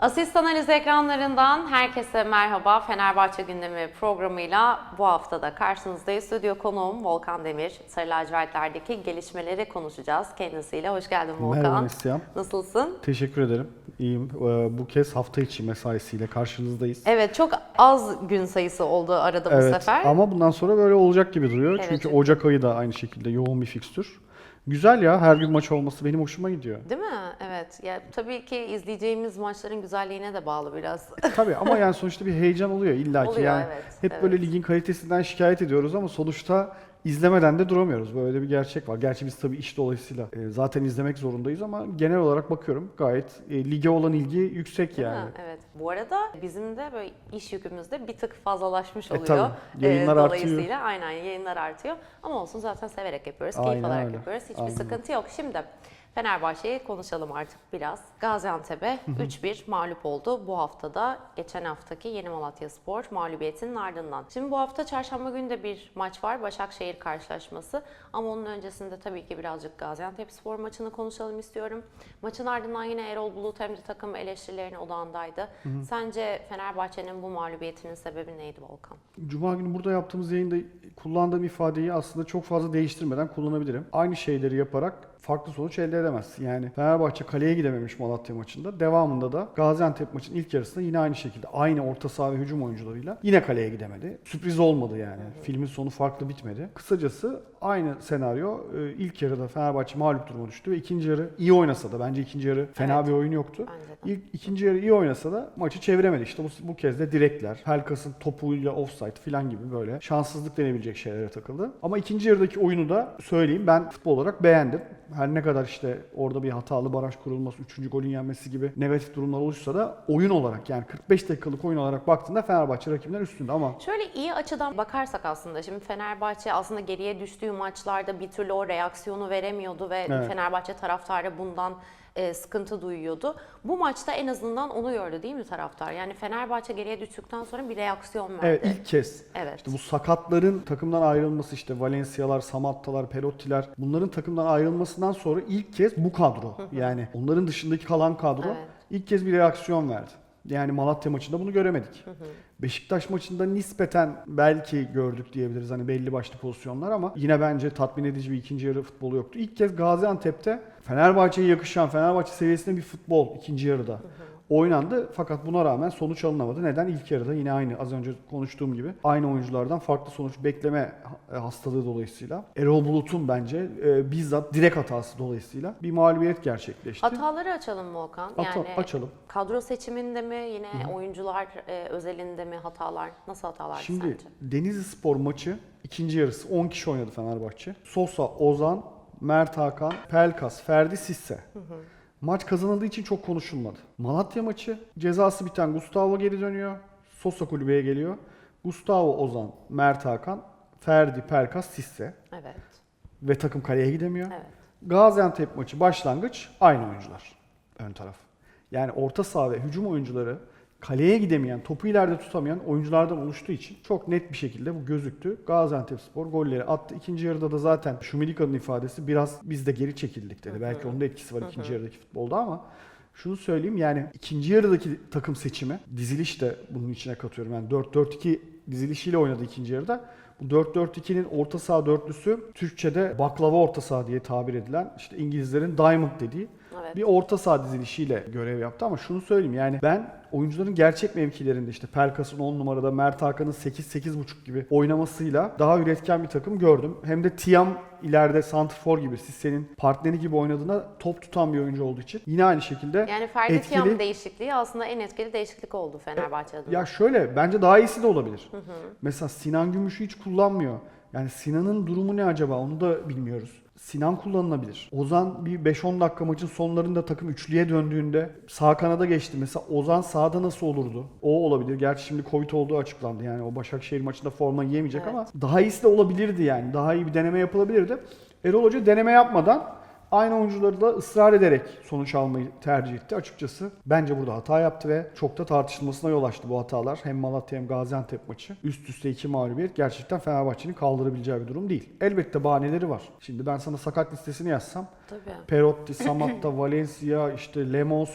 Asist Analiz ekranlarından herkese merhaba. Fenerbahçe gündemi programıyla bu hafta da karşınızdayız. Stüdyo konuğum Volkan Demir. Sarı lacivertlerdeki gelişmeleri konuşacağız kendisiyle. Hoş geldin Volkan. Merhaba Neslihan. Nasılsın? Teşekkür ederim. İyiyim. Ee, Bu kez hafta içi mesaisiyle karşınızdayız. Evet çok az gün sayısı oldu arada bu Evet, sefer. ama bundan sonra böyle olacak gibi duruyor. Evet. Çünkü Ocak ayı da aynı şekilde yoğun bir fikstür. Güzel ya her gün maç olması benim hoşuma gidiyor. Değil mi? Evet. Ya tabii ki izleyeceğimiz maçların güzelliğine de bağlı biraz. Tabii ama yani sonuçta bir heyecan oluyor illa ki. Oluyor, yani evet, hep evet. böyle ligin kalitesinden şikayet ediyoruz ama sonuçta izlemeden de duramıyoruz. Böyle bir gerçek var. Gerçi biz tabii iş dolayısıyla e, zaten izlemek zorundayız ama genel olarak bakıyorum gayet e, lige olan ilgi yüksek Değil yani. mi? Evet. Bu arada bizim de böyle iş yükümüz de bir tık fazlalaşmış E, oluyor. tabii. Yayınlar artıyor. Dolayısıyla aynen yayınlar artıyor. Ama olsun zaten severek yapıyoruz, keyif Aynen alarak öyle. yapıyoruz. Hiçbir Aynen. sıkıntı yok. Şimdi Fenerbahçe'yi konuşalım artık biraz. Gaziantep'e 3-1 mağlup oldu bu haftada. Geçen haftaki Yeni Malatya Spor mağlubiyetinin ardından. Şimdi bu hafta çarşamba günü de bir maç var. Başakşehir karşılaşması. Ama onun öncesinde tabii ki birazcık Gaziantep Spor maçını konuşalım istiyorum. Maçın ardından yine Erol Bulut hem de takım eleştirilerinin odağındaydı. Sence Fenerbahçe'nin bu mağlubiyetinin sebebi neydi Volkan? Cuma günü burada yaptığımız yayında kullandığım ifadeyi aslında çok fazla değiştirmeden kullanabilirim. Aynı şeyleri yaparak farklı sonuç elde edemez. Yani Fenerbahçe kaleye gidememiş Malatya maçında. Devamında da Gaziantep maçının ilk yarısında yine aynı şekilde aynı orta saha ve hücum oyuncularıyla yine kaleye gidemedi. Sürpriz olmadı yani. Filmin sonu farklı bitmedi. Kısacası aynı senaryo e, ilk yarıda Fenerbahçe mağlup duruma düştü ve ikinci yarı iyi oynasa da bence ikinci yarı fena Evet. bir oyun yoktu. İlk ikinci yarı iyi oynasa da maçı çeviremedi. İşte bu, bu kez de direkler, Pelkas'ın topuyla offside falan gibi böyle şanssızlık denebilecek şeylere takıldı. Ama ikinci yarıdaki oyunu da söyleyeyim ben futbol olarak beğendim. Her ne kadar işte orada bir hatalı baraj kurulması, üçüncü golün yenmesi gibi negatif durumlar oluşsa da oyun olarak yani 45 dakikalık oyun olarak baktığında Fenerbahçe rakibinden üstünde ama Şöyle iyi açıdan bakarsak aslında şimdi Fenerbahçe aslında geriye düştüğü maçlarda bir türlü o reaksiyonu veremiyordu ve Evet. Fenerbahçe taraftarı bundan e, sıkıntı duyuyordu. Bu maçta en azından onu gördü değil mi taraftar? Yani Fenerbahçe geriye düştükten sonra bir reaksiyon verdi. evet ilk kez Evet. İşte bu sakatların takımdan ayrılması işte Valencia'lar, Samatta'lar, Perotti'ler bunların takımdan ayrılmasından sonra ilk kez bu kadro yani onların dışındaki kalan kadro Evet. ilk kez bir reaksiyon verdi. Yani Malatya maçında bunu göremedik. Beşiktaş maçında nispeten belki gördük diyebiliriz hani belli başlı pozisyonlar ama yine bence tatmin edici bir ikinci yarı futbolu yoktu. İlk kez Gaziantep'te Fenerbahçe'ye yakışan, Fenerbahçe seviyesinde bir futbol ikinci yarıda oynandı. Fakat buna rağmen sonuç alınamadı. Neden? İlk yarıda yine aynı az önce konuştuğum gibi aynı oyunculardan farklı sonuç bekleme e, hastalığı dolayısıyla Erol Bulut'un bence e, bizzat direkt hatası dolayısıyla bir mağlubiyet gerçekleşti. Hataları açalım Volkan. Ata- Yani açalım. kadro seçiminde mi yine oyuncular e, özelinde mi hatalar? Nasıl hatalar Şimdi sence? Denizli Spor maçı ikinci yarısı 10 kişi oynadı Fenerbahçe. Sosa, Ozan, Mert Hakan, Pelkas, Ferdi Sisse. Maç kazanıldığı için çok konuşulmadı. Malatya maçı cezası biten Gustavo geri dönüyor. Sosa kulübeye geliyor. Gustavo, Ozan, Mert Hakan, Ferdi, Pelkas, Sisse. Evet. Ve takım kaleye gidemiyor. Evet. Gaziantep maçı başlangıç aynı oyuncular ön taraf. Yani orta saha ve hücum oyuncuları kaleye gidemeyen, topu ileride tutamayan oyunculardan oluştuğu için çok net bir şekilde bu gözüktü. Gaziantepspor golleri attı. İkinci yarıda da zaten Şumilika'nın ifadesi biraz biz de geri çekildik dedi. Belki onun da etkisi var ikinci yarıdaki futbolda ama şunu söyleyeyim yani ikinci yarıdaki takım seçimi diziliş de bunun içine katıyorum. Yani 4-4-2 dizilişiyle oynadı ikinci yarıda. Bu 4-4-2'nin orta saha dörtlüsü Türkçe'de baklava orta saha diye tabir edilen işte İngilizlerin diamond dediği Evet. bir orta saha dizilişiyle görev yaptı ama şunu söyleyeyim yani ben oyuncuların gerçek mevkilerinde işte Pelkas'ın 10 numarada Mert Hakan'ın 8-8.5 gibi oynamasıyla daha üretken bir takım gördüm. Hem de Tiam ileride santrfor gibi Sisse'nin partneri gibi oynadığında top tutan bir oyuncu olduğu için yine aynı şekilde Yani Ferdi etkili- Tiam değişikliği aslında en etkili değişiklik oldu Fenerbahçe adına. Ya şöyle bence daha iyisi de olabilir. Mesela Sinan Gümüş'ü hiç kullanmıyor. Yani Sinan'ın durumu ne acaba onu da bilmiyoruz. Sinan kullanılabilir. Ozan bir 5-10 dakika maçın sonlarında takım üçlüye döndüğünde sağ kanada geçti. Mesela Ozan sağda nasıl olurdu? O olabilir. Gerçi şimdi Covid olduğu açıklandı. Yani o Başakşehir maçında forma yiyemeyecek Evet. ama daha iyisi de olabilirdi yani. Daha iyi bir deneme yapılabilirdi. Erol Hoca deneme yapmadan Aynı oyuncuları da ısrar ederek sonuç almayı tercih etti açıkçası. Bence burada hata yaptı ve çok da tartışılmasına yol açtı bu hatalar. Hem Malatya hem Gaziantep maçı. Üst üste iki mağlubiyet gerçekten Fenerbahçe'nin kaldırabileceği bir durum değil. Elbette bahaneleri var. Şimdi ben sana sakat listesini yazsam Tabii. Perotti, Samatta, Valencia, işte Lemos,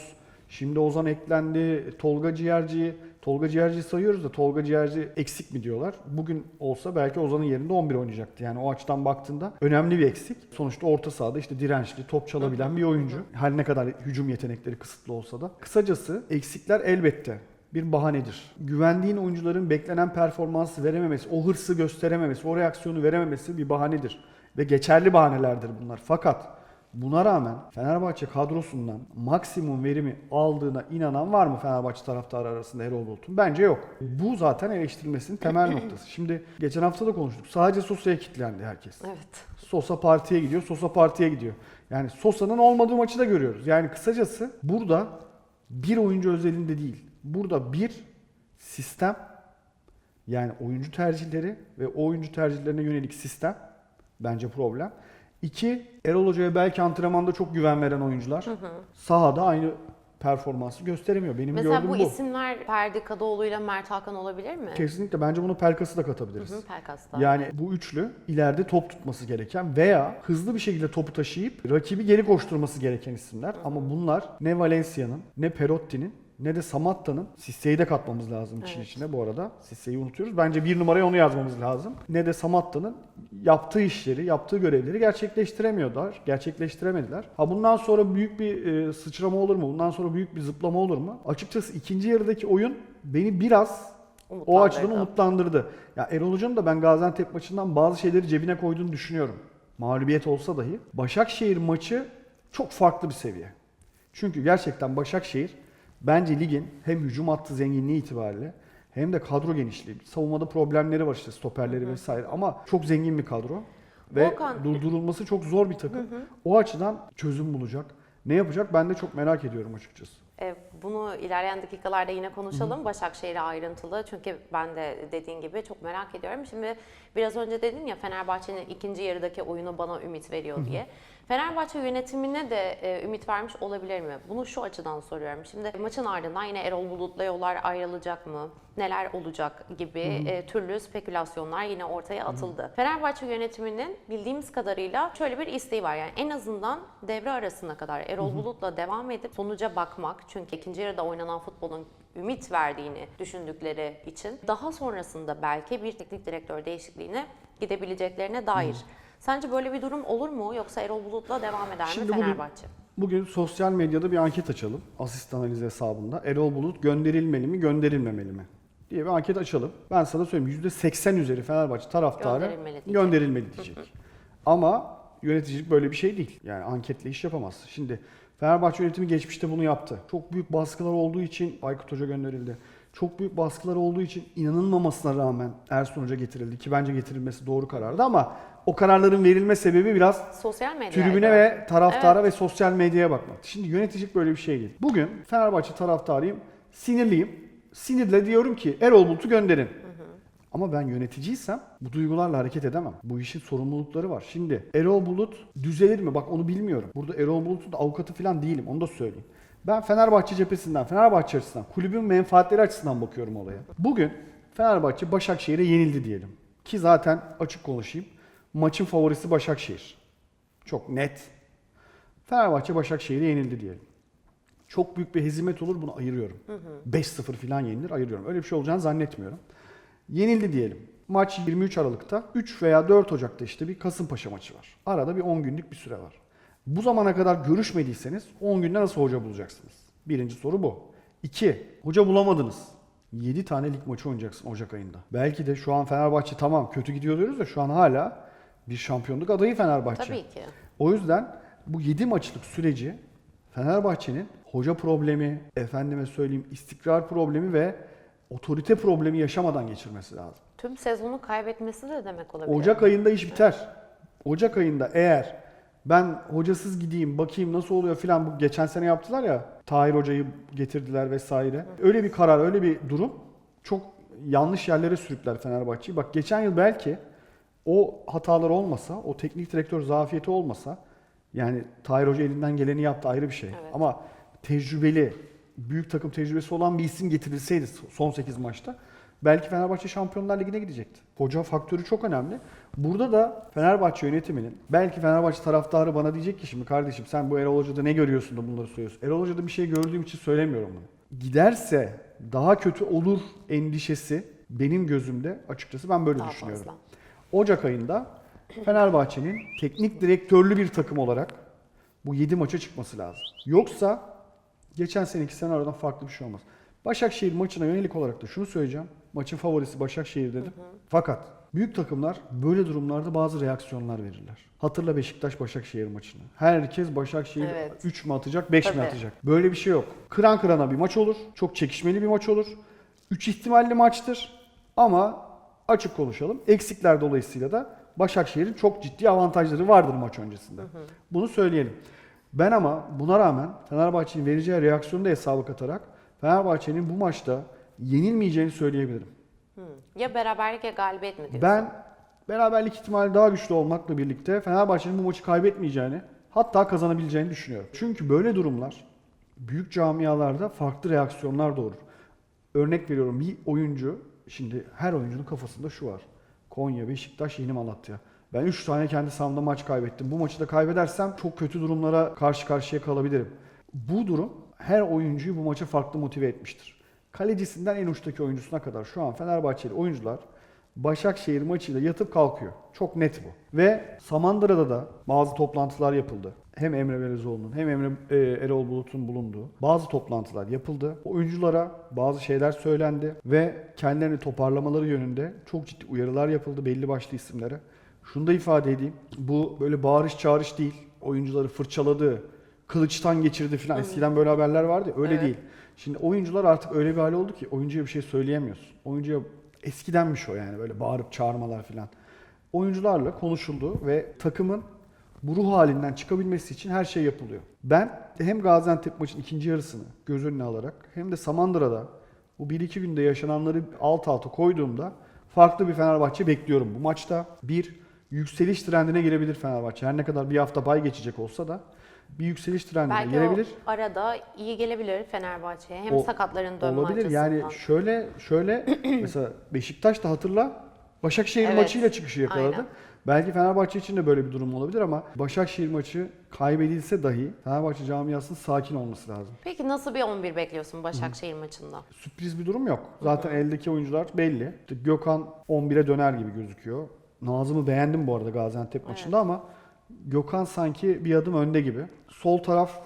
Şimdi Ozan eklendi, Tolga Ciğerci, Tolga Ciğerci sayıyoruz da Tolga Ciğerci eksik mi diyorlar. Bugün olsa belki Ozan'ın yerinde 11 oynayacaktı. Yani o açıdan baktığında önemli bir eksik. Sonuçta orta sahada işte dirençli, top çalabilen bir oyuncu. Her ne kadar hücum yetenekleri kısıtlı olsa da. Kısacası eksikler elbette bir bahanedir. Güvendiğin oyuncuların beklenen performansı verememesi, o hırsı gösterememesi, o reaksiyonu verememesi bir bahanedir. Ve geçerli bahanelerdir bunlar. Fakat buna rağmen Fenerbahçe kadrosundan maksimum verimi aldığına inanan var mı Fenerbahçe taraftarı arasında Erol Bulut'un? Bence yok. Bu zaten eleştirilmesinin temel noktası. Şimdi geçen hafta da konuştuk. Sadece Sosa'ya kilitlendi herkes. Evet. Sosa partiye gidiyor, Sosa partiye gidiyor. Yani Sosa'nın olmadığı maçı da görüyoruz. Yani kısacası burada bir oyuncu özelinde değil. Burada bir sistem yani oyuncu tercihleri ve oyuncu tercihlerine yönelik sistem bence problem. İki, Erol Hoca'ya belki antrenmanda çok güven veren oyuncular sahada aynı performansı gösteremiyor. Benim Mesela gördüğüm bu bu. isimler Ferdi Kadıoğlu ile Mert Hakan olabilir mi? Kesinlikle bence bunu Pelkas'ı da katabiliriz. Hı, Pelkas'ta. Yani bu üçlü ileride top tutması gereken veya hızlı bir şekilde topu taşıyıp rakibi geri koşturması gereken isimler. Ama bunlar ne Valencia'nın ne Perotti'nin ne de Samatta'nın Sisse'yi de katmamız lazım işin Evet. içine bu arada. Sisse'yi unutuyoruz. Bence bir numaraya onu yazmamız lazım. Ne de Samatta'nın yaptığı işleri, yaptığı görevleri gerçekleştiremiyorlar. Gerçekleştiremediler. Ha bundan sonra büyük bir e, sıçrama olur mu? Bundan sonra büyük bir zıplama olur mu? Açıkçası ikinci yarıdaki oyun beni biraz o açıdan umutlandırdı. Ya Erol Hoca'nın da ben Gaziantep maçından bazı şeyleri cebine koyduğunu düşünüyorum. Mağlubiyet olsa dahi. Başakşehir maçı çok farklı bir seviye. Çünkü gerçekten Başakşehir bence ligin hem hücum hattı zenginliği itibariyle hem de kadro genişliği. Savunmada problemleri var işte stoperleri vesaire ama çok zengin bir kadro. Ve Volkan- durdurulması çok zor bir takım. O açıdan çözüm bulacak. Ne yapacak ben de çok merak ediyorum açıkçası. E, Bunu ilerleyen dakikalarda yine konuşalım. Başakşehir'e ayrıntılı. Çünkü ben de dediğin gibi çok merak ediyorum. Şimdi biraz önce dedin ya Fenerbahçe'nin ikinci yarıdaki oyunu bana ümit veriyor diye. Fenerbahçe yönetimine de e, ümit vermiş olabilir mi? Bunu şu açıdan soruyorum. Şimdi maçın ardından yine Erol Bulut'la yollar ayrılacak mı? Neler olacak gibi e, türlü spekülasyonlar yine ortaya atıldı. Fenerbahçe yönetiminin bildiğimiz kadarıyla şöyle bir isteği var. Yani en azından devre arasına kadar Erol Bulut'la devam edip sonuca bakmak. Çünkü ikinci yarıda oynanan futbolun ümit verdiğini düşündükleri için daha sonrasında belki bir teknik direktör değişikliğine gidebileceklerine dair. Sence böyle bir durum olur mu yoksa Erol Bulut'la devam eder Şimdi mi bugün- Fenerbahçe? Bugün sosyal medyada bir anket açalım. Asist analiz hesabında. Erol Bulut gönderilmeli mi, gönderilmemeli mi? diye bir anket açalım. Ben sana söyleyeyim %80 üzeri Fenerbahçe taraftarı Gönderilmeli diyecek. gönderilmeli diyecek. Ama yöneticilik böyle bir şey değil. Yani anketle iş yapamaz. Şimdi Fenerbahçe yönetimi geçmişte bunu yaptı. Çok büyük baskılar olduğu için Aykut Hoca gönderildi. Çok büyük baskılar olduğu için inanılmamasına rağmen Ersun Hoca getirildi ki bence getirilmesi doğru karardı ama o kararların verilme sebebi biraz Sosyal medya. tribüne ve taraftara ve sosyal medyaya bakmak. Şimdi yöneticilik böyle bir şey değil. Bugün Fenerbahçe taraftarıyım, sinirliyim. Sinirle diyorum ki Erol Bulut'u gönderin. Ama ben yöneticiysem bu duygularla hareket edemem. Bu işin sorumlulukları var. Şimdi Erol Bulut düzelir mi? Bak onu bilmiyorum. Burada Erol Bulut'un avukatı falan değilim. Onu da söyleyeyim. Ben Fenerbahçe cephesinden, Fenerbahçe açısından, kulübün menfaatleri açısından bakıyorum olaya. Bugün Fenerbahçe Başakşehir'e yenildi diyelim. Ki zaten açık konuşayım. Maçın favorisi Başakşehir. Çok net. Fenerbahçe Başakşehir'e yenildi diyelim. Çok büyük bir hezimet olur bunu ayırıyorum. 5-0 falan yenilir ayırıyorum. Öyle bir şey olacağını zannetmiyorum. Yenildi diyelim. Maç 23 Aralık'ta 3 veya 4 Ocak'ta işte bir Kasımpaşa maçı var. Arada bir 10 günlük bir süre var. Bu zamana kadar görüşmediyseniz 10 günde nasıl hoca bulacaksınız? Birinci soru bu. 2. Hoca bulamadınız. 7 tane lig maçı oynayacaksın Ocak ayında. Belki de şu an Fenerbahçe tamam kötü gidiyor diyoruz da şu an hala bir şampiyonluk adayı Fenerbahçe. Tabii ki. O yüzden bu 7 maçlık süreci Fenerbahçe'nin hoca problemi, efendime söyleyeyim istikrar problemi ve otorite problemi yaşamadan geçirmesi lazım. Tüm sezonu kaybetmesi de demek olabilir. Ocak ayında iş biter. Ocak ayında eğer ben hocasız gideyim bakayım nasıl oluyor filan bu geçen sene yaptılar ya Tahir hocayı getirdiler vesaire. Öyle bir karar öyle bir durum çok yanlış yerlere sürükler Fenerbahçe'yi. Bak geçen yıl belki o hatalar olmasa, o teknik direktör zafiyeti olmasa yani Tahir Hoca elinden geleni yaptı ayrı bir şey. Evet. Ama tecrübeli, büyük takım tecrübesi olan bir isim getirilseydi son 8 maçta Belki Fenerbahçe Şampiyonlar Ligi'ne gidecekti. Hoca faktörü çok önemli. Burada da Fenerbahçe yönetiminin, belki Fenerbahçe taraftarı bana diyecek ki şimdi kardeşim sen bu Erol Hoca'da ne görüyorsun da bunları söylüyorsun. Erol Hoca'da bir şey gördüğüm için söylemiyorum bunu. Giderse daha kötü olur endişesi benim gözümde açıkçası ben böyle Daha düşünüyorum. fazla. Ocak ayında Fenerbahçe'nin teknik direktörlü bir takım olarak bu 7 maça çıkması lazım. Yoksa geçen seneki senaryodan farklı bir şey olmaz. Başakşehir maçına yönelik olarak da şunu söyleyeceğim. Maçın favorisi Başakşehir dedim. Fakat büyük takımlar böyle durumlarda bazı reaksiyonlar verirler. Hatırla Beşiktaş Başakşehir maçını. Herkes Başakşehir Evet. 3 mü atacak, 5 mi atacak? Böyle bir şey yok. Kıran kırana bir maç olur. Çok çekişmeli bir maç olur. 3 ihtimalli maçtır. Ama açık konuşalım. Eksikler dolayısıyla da Başakşehir'in çok ciddi avantajları vardır maç öncesinde. Bunu söyleyelim. Ben ama buna rağmen Fenerbahçe'nin vereceği reaksiyonu da hesaba katarak Fenerbahçe'nin bu maçta yenilmeyeceğini söyleyebilirim. Hı. Ya beraberlik ya galibiyet mi diyorsun? Ben beraberlik ihtimali daha güçlü olmakla birlikte Fenerbahçe'nin bu maçı kaybetmeyeceğini hatta kazanabileceğini düşünüyorum. Çünkü böyle durumlar büyük camialarda farklı reaksiyonlar doğurur. Örnek veriyorum bir oyuncu, şimdi her oyuncunun kafasında şu var. Konya, Beşiktaş, Yeni Malatya. Ben 3 tane kendi sahamda maç kaybettim. Bu maçı da kaybedersem çok kötü durumlara karşı karşıya kalabilirim. Bu durum her oyuncuyu bu maça farklı motive etmiştir. Kalecisinden en uçtaki oyuncusuna kadar şu an Fenerbahçeli oyuncular Başakşehir maçıyla yatıp kalkıyor. Çok net bu. Ve Samandıra'da da bazı toplantılar yapıldı. Hem Emre Belezoğlu'nun hem Emre e, Erol Bulut'un bulunduğu bazı toplantılar yapıldı. Oyunculara bazı şeyler söylendi ve kendilerini toparlamaları yönünde çok ciddi uyarılar yapıldı belli başlı isimlere. Şunu da ifade edeyim. Bu böyle bağırış çağırış değil. Oyuncuları fırçaladı, kılıçtan geçirdi falan. Eskiden böyle haberler vardı ya, öyle Evet. değil. Şimdi oyuncular artık öyle bir hale oldu ki oyuncuya bir şey söyleyemiyorsun. Oyuncuya eskidenmiş o yani böyle bağırıp çağırmalar falan. Oyuncularla konuşuldu ve takımın bu ruh halinden çıkabilmesi için her şey yapılıyor. Ben hem Gaziantep maçın ikinci yarısını göz önüne alarak hem de Samandıra'da bu 1-2 günde yaşananları alt alta koyduğumda farklı bir Fenerbahçe bekliyorum bu maçta. Bir yükseliş trendine girebilir Fenerbahçe. Her ne kadar bir hafta bay geçecek olsa da bir yükseliş trendine Belki girebilir. o arada iyi gelebilir Fenerbahçe'ye. Hem O- sakatların dönme Olabilir. açısından. Yani şöyle şöyle mesela Beşiktaş da hatırla Başakşehir Evet, maçıyla çıkışı yakaladı. aynen. Belki Fenerbahçe için de böyle bir durum olabilir ama Başakşehir maçı kaybedilse dahi Fenerbahçe camiasının sakin olması lazım. Peki nasıl bir 11 bekliyorsun Başakşehir maçında? Sürpriz bir durum yok. Zaten eldeki oyuncular belli. İşte Gökhan 11'e döner gibi gözüküyor. Nazım'ı beğendim bu arada Gaziantep maçında ama Gökhan sanki bir adım önde gibi. Sol taraf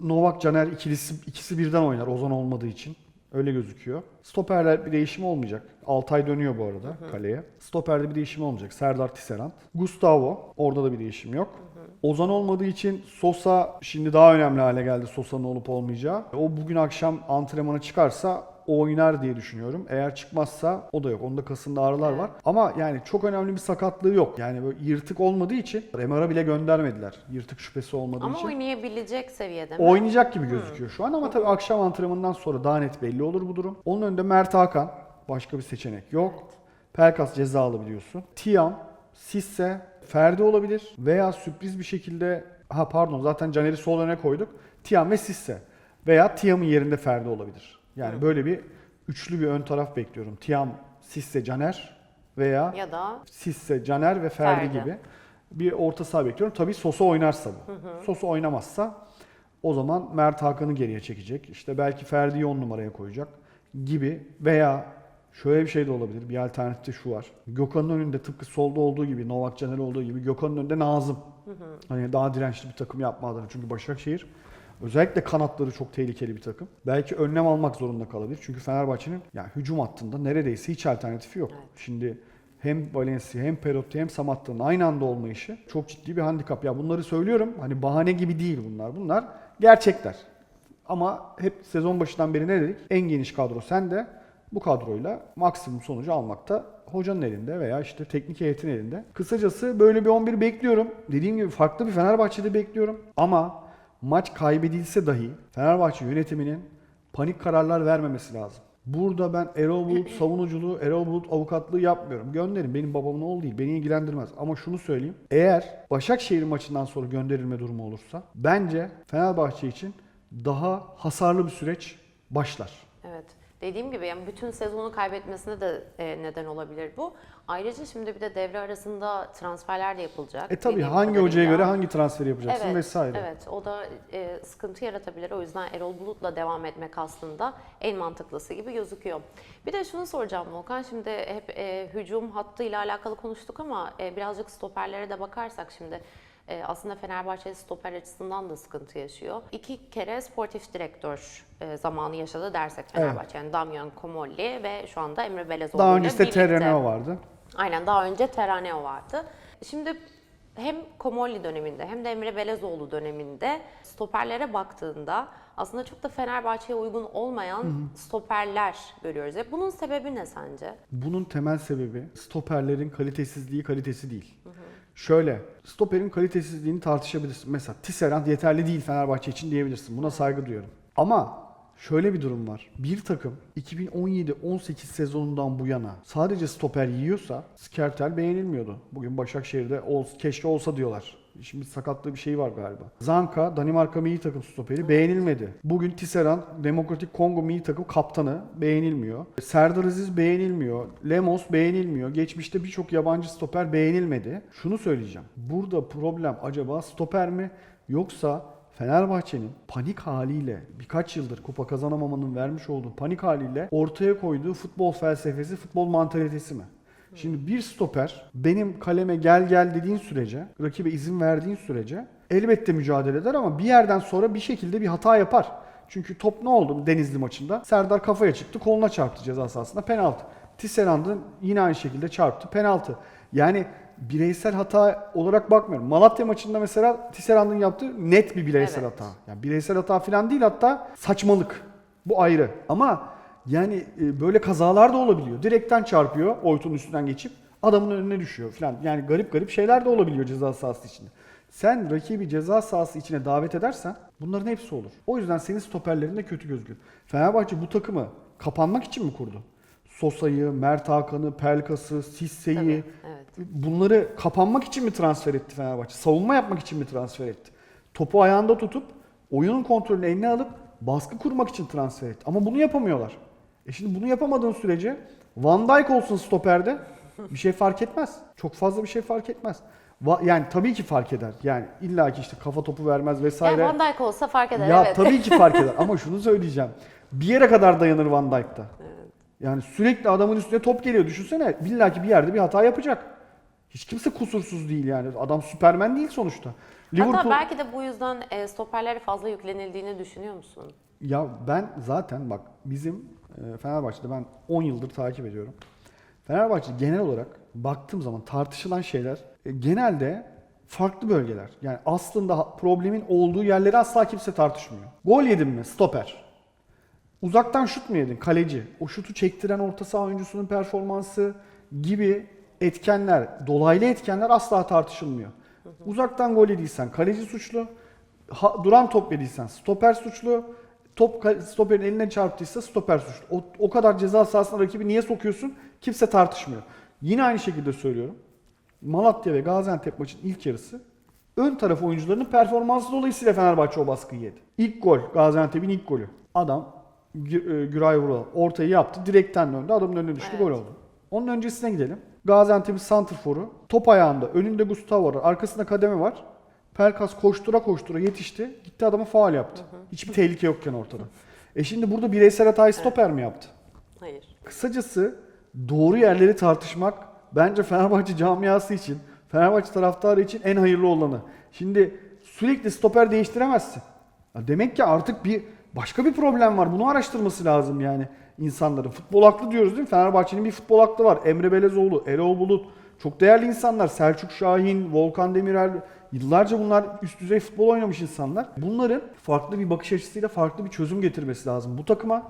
Novak Caner ikilisi ikisi birden oynar Ozan olmadığı için. Öyle gözüküyor. Stoperler bir değişim olmayacak. Altay dönüyor bu arada kaleye. Stoperde bir değişim olmayacak. Serdar Tisserand. Gustavo. Orada da bir değişim yok. Ozan olmadığı için Sosa şimdi daha önemli hale geldi Sosa'nın olup olmayacağı. O bugün akşam antrenmana çıkarsa oynar diye düşünüyorum. Eğer çıkmazsa o da yok. Onda kasında ağrılar var. Ama yani çok önemli bir sakatlığı yok. Yani böyle yırtık olmadığı için MR'a bile göndermediler. Yırtık şüphesi olmadığı Ama için. oynayabilecek seviyede mi? Oynayacak gibi gözüküyor şu an ama tabii akşam antrenmanından sonra daha net belli olur bu durum. Onun önünde Mert Hakan. Başka bir seçenek yok. Pelkas cezalı biliyorsun. Tiam, Sisse, Ferdi olabilir veya sürpriz bir şekilde ha pardon zaten Caner'i sol öne koyduk. Tiam ve Sisse veya Tiam'ın yerinde Ferdi olabilir. Yani böyle bir üçlü bir ön taraf bekliyorum. Tiam, Sisse, Caner veya Ya da Sisse, Caner ve Ferdi, Ferdi. gibi bir orta saha bekliyorum. Tabii Sosa oynarsa bu. Sosa oynamazsa o zaman Mert Hakan'ı geriye çekecek. İşte belki Ferdi'yi 10 numaraya koyacak gibi veya şöyle bir şey de olabilir. Bir alternatif de şu var. Gökhan'ın önünde tıpkı solda olduğu gibi, Novak Caner olduğu gibi Gökhan'ın önünde Nazım. Hani daha dirençli bir takım yapma adına. Çünkü Başakşehir özellikle kanatları çok tehlikeli bir takım. Belki önlem almak zorunda kalabilir. Çünkü Fenerbahçe'nin yani hücum hattında neredeyse hiç alternatifi yok. Şimdi hem Valencia hem Perotti hem Samatta'nın aynı anda olmayışı çok ciddi bir handikap. Ya bunları söylüyorum hani bahane gibi değil bunlar. Bunlar gerçekler. Ama hep sezon başından beri ne dedik? En geniş kadro sende. Bu kadroyla maksimum sonucu almakta hocanın elinde veya işte teknik heyetin elinde. Kısacası böyle bir 11 bekliyorum. Dediğim gibi farklı bir Fenerbahçe'de bekliyorum. Ama maç kaybedilse dahi Fenerbahçe yönetiminin panik kararlar vermemesi lazım. Burada ben Erol Bulut savunuculuğu, Erol Bulut avukatlığı yapmıyorum. Gönderin. Benim babamın oğlu değil. Beni ilgilendirmez. Ama şunu söyleyeyim. Eğer Başakşehir maçından sonra gönderilme durumu olursa bence Fenerbahçe için daha hasarlı bir süreç başlar. evet. Dediğim gibi yani bütün sezonu kaybetmesine de e, neden olabilir bu. Ayrıca şimdi bir de devre arasında transferler de yapılacak. E tabii hangi hocaya göre hangi transferi yapacaksın Evet, vesaire. Evet, o da e, sıkıntı yaratabilir. O yüzden Erol Bulut'la devam etmek aslında en mantıklısı gibi gözüküyor. Bir de şunu soracağım Volkan. Şimdi hep e, hücum hattıyla alakalı konuştuk ama e, birazcık stoperlere de bakarsak şimdi e, aslında Fenerbahçe stoper açısından da sıkıntı yaşıyor. İki kere sportif direktör e, zamanı yaşadı dersek Fenerbahçe. Yani Damian Komolli ve şu anda Emre Belezoğlu Daha öncesinde birlikte. Terraneo vardı. Aynen daha önce Terraneo vardı. Şimdi hem Komolli döneminde hem de Emre Belezoğlu döneminde stoperlere baktığında aslında çok da Fenerbahçe'ye uygun olmayan stoperler görüyoruz. E bunun sebebi ne sence? Bunun temel sebebi stoperlerin kalitesizliği kalitesi değil. Şöyle, stoperin kalitesizliğini tartışabilirsin. Mesela Tisserand yeterli değil Fenerbahçe için diyebilirsin. Buna saygı duyuyorum. Ama şöyle bir durum var. Bir takım 2017-18 sezonundan bu yana sadece stoper yiyorsa Skertel beğenilmiyordu. Bugün Başakşehir'de ol, keşke olsa diyorlar. Şimdi sakatlığı bir şey var galiba. Zanka, Danimarka milli takım stoperi beğenilmedi. Bugün Tisserand, Demokratik Kongo milli takım kaptanı beğenilmiyor. Serdar Aziz beğenilmiyor. Lemos beğenilmiyor. Geçmişte birçok yabancı stoper beğenilmedi. Şunu söyleyeceğim. Burada problem acaba stoper mi yoksa Fenerbahçe'nin panik haliyle birkaç yıldır kupa kazanamamanın vermiş olduğu panik haliyle ortaya koyduğu futbol felsefesi, futbol mantalitesi mi? Şimdi bir stoper benim kaleme gel gel dediğin sürece, rakibe izin verdiğin sürece elbette mücadele eder ama bir yerden sonra bir şekilde bir hata yapar. Çünkü top ne oldu Denizli maçında? Serdar kafaya çıktı, koluna çarptı ceza sahasında penaltı. Tisserand'ın yine aynı şekilde çarptı, penaltı. Yani bireysel hata olarak bakmıyorum. Malatya maçında mesela Tisserand'ın yaptığı net bir bireysel Evet. hata. Yani bireysel hata falan değil hatta saçmalık. Bu ayrı. Ama yani e, böyle kazalar da olabiliyor. Direkten çarpıyor Oytun üstünden geçip adamın önüne düşüyor falan. Yani garip garip şeyler de olabiliyor ceza sahası içinde. Sen rakibi ceza sahası içine davet edersen bunların hepsi olur. O yüzden senin stoperlerin de kötü gözüküyor. Fenerbahçe bu takımı kapanmak için mi kurdu? Sosa'yı, Mert Hakan'ı, Pelkas'ı, Sisse'yi evet. bunları kapanmak için mi transfer etti Fenerbahçe? Savunma yapmak için mi transfer etti? Topu ayağında tutup oyunun kontrolünü eline alıp baskı kurmak için transfer etti. Ama bunu yapamıyorlar. E şimdi bunu yapamadığın sürece Van Dijk olsun stoperde bir şey fark etmez. Çok fazla bir şey fark etmez. Va- Yani tabii ki fark eder. Yani illaki işte kafa topu vermez vesaire. Yani Van Dijk olsa fark eder Ya evet. tabii ki fark eder ama şunu söyleyeceğim. Bir yere kadar dayanır Van Dijk'ta. Yani sürekli adamın üstüne top geliyor. Düşünsene illa ki bir yerde bir hata yapacak. Hiç kimse kusursuz değil yani. Adam süpermen değil sonuçta. Hatta belki de bu yüzden e, stoperlere fazla yüklenildiğini düşünüyor musun? Ya ben zaten bak bizim Fenerbahçe'de ben 10 yıldır takip ediyorum. Fenerbahçe genel olarak baktığım zaman tartışılan şeyler e, genelde farklı bölgeler. Yani aslında problemin olduğu yerleri asla kimse tartışmıyor. Gol yedin mi? Stoper. Uzaktan şut mu yedin? Kaleci. O şutu çektiren orta saha oyuncusunun performansı gibi etkenler, dolaylı etkenler asla tartışılmıyor. Uzaktan gol yediysen kaleci suçlu, ha- duran top yediysen stoper suçlu, top stoperin eline çarptıysa stoper suçlu. O, o kadar ceza sahasına rakibi niye sokuyorsun? Kimse tartışmıyor. Yine aynı şekilde söylüyorum. Malatya ve Gaziantep maçın ilk yarısı ön taraf oyuncularının performansı dolayısıyla Fenerbahçe o baskıyı yedi. İlk gol Gaziantep'in ilk golü. Adam e, Güray Vural ortayı yaptı. Direkten döndü. Adamın önüne düştü. Evet. Gol oldu. Onun öncesine gidelim. Gaziantep'in santrforu. Top ayağında. Önünde Gustavo var. Arkasında kademe var. Pelkas koştura koştura yetişti. Gitti adama faal yaptı. Hiçbir tehlike yokken ortada. E şimdi burada bireysel hatayı stoper mi yaptı? Hayır. Kısacası doğru yerleri tartışmak bence Fenerbahçe camiası için, Fenerbahçe taraftarı için en hayırlı olanı. Şimdi sürekli stoper değiştiremezsin. Ya demek ki artık bir başka bir problem var. Bunu araştırması lazım yani insanların. Futbol aklı diyoruz değil mi? Fenerbahçe'nin bir futbol aklı var. Emre Belezoğlu, Erol Bulut çok değerli insanlar. Selçuk Şahin, Volkan Demirel yıllarca bunlar üst düzey futbol oynamış insanlar. Bunların farklı bir bakış açısıyla farklı bir çözüm getirmesi lazım bu takıma.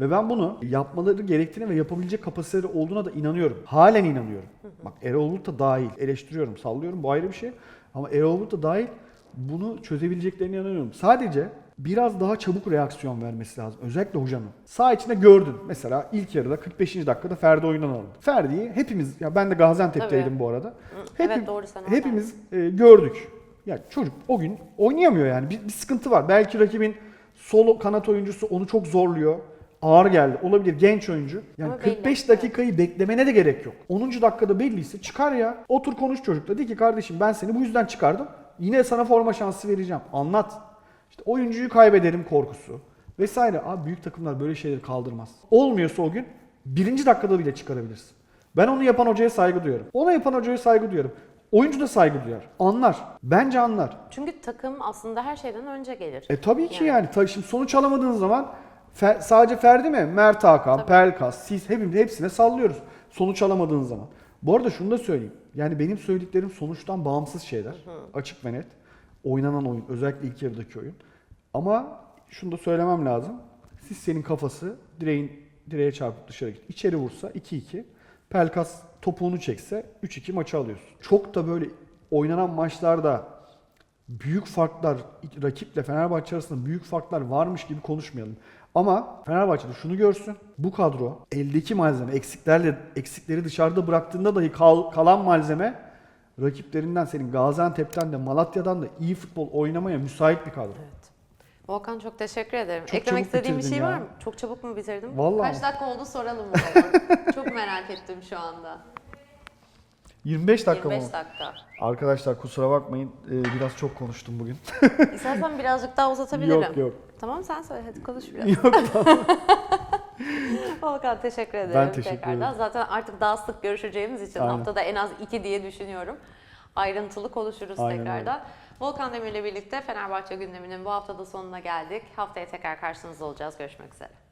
Ve ben bunu yapmaları gerektiğine ve yapabilecek kapasiteleri olduğuna da inanıyorum. Halen inanıyorum. Bak Erol Bulut da dahil. Eleştiriyorum, sallıyorum. Bu ayrı bir şey. Ama Erol Bulut da dahil bunu çözebileceklerine inanıyorum. Sadece biraz daha çabuk reaksiyon vermesi lazım. Özellikle hocanın. Sağ içinde gördün. Mesela ilk yarıda 45. dakikada Ferdi oyundan alındı. Ferdi'yi hepimiz, ya ben de Gaziantep'teydim Tabii. bu arada. evet, doğru, sen Hepimiz e, gördük. Ya çocuk o gün oynayamıyor yani. Bir, bir sıkıntı var. Belki rakibin sol kanat oyuncusu onu çok zorluyor. ağır geldi. Olabilir genç oyuncu. Yani Ama belli, 45 evet. dakikayı beklemene de gerek yok. 10. dakikada belliyse çıkar ya. Otur konuş çocukla. De ki kardeşim ben seni bu yüzden çıkardım. Yine sana forma şansı vereceğim. Anlat. İşte oyuncuyu kaybederim korkusu vesaire. Abi büyük takımlar böyle şeyleri kaldırmaz. Olmuyorsa o gün birinci dakikada bile çıkarabilirsin. Ben onu yapan hocaya saygı duyuyorum. Ona yapan hocaya saygı duyuyorum. Oyuncu da saygı duyar. Anlar. Bence anlar. Çünkü takım aslında her şeyden önce gelir. E tabii ki Yani. yani. Şimdi sonuç alamadığın zaman Fe- sadece Ferdi mi? Mert Hakan, Tabii. Pelkas, siz hepimiz hepsine sallıyoruz. Sonuç alamadığın zaman. Bu arada şunu da söyleyeyim. Yani benim söylediklerim sonuçtan bağımsız şeyler. Açık ve net. Oynanan oyun. Özellikle ilk yarıdaki oyun. Ama şunu da söylemem lazım. Siz senin kafası direğin direğe çarpıp dışarı git. İçeri vursa 2-2. Pelkas topuğunu çekse 3-2 maçı alıyorsun. Çok da böyle oynanan maçlarda büyük farklar rakiple Fenerbahçe arasında büyük farklar varmış gibi konuşmayalım. Ama Fenerbahçe'de şunu görsün. Bu kadro eldeki malzeme eksiklerle eksikleri dışarıda bıraktığında dahi kal- kalan malzeme rakiplerinden senin Gaziantep'ten de Malatya'dan da iyi futbol oynamaya müsait bir kadro. Evet. Volkan çok teşekkür ederim. Çok Eklemek çabuk istediğin bir şey ya. var mı? Çok çabuk mu bitirdim? Vallahi. Kaç dakika oldu soralım zaman. çok merak ettim şu anda. 25 dakika mı? 25 dakika. Arkadaşlar kusura bakmayın ee, biraz çok konuştum bugün. İstersen birazcık daha uzatabilirim. yok yok. Tamam sen söyle hadi konuş biraz. Yok Volkan teşekkür ederim Ben teşekkür tekrardan. ederim. Zaten artık daha sık görüşeceğimiz için Aynen. haftada en az iki diye düşünüyorum. Ayrıntılı konuşuruz Aynen tekrardan. Volkan Demir'le birlikte Fenerbahçe gündeminin bu haftada sonuna geldik. Haftaya tekrar karşınızda olacağız. Görüşmek üzere.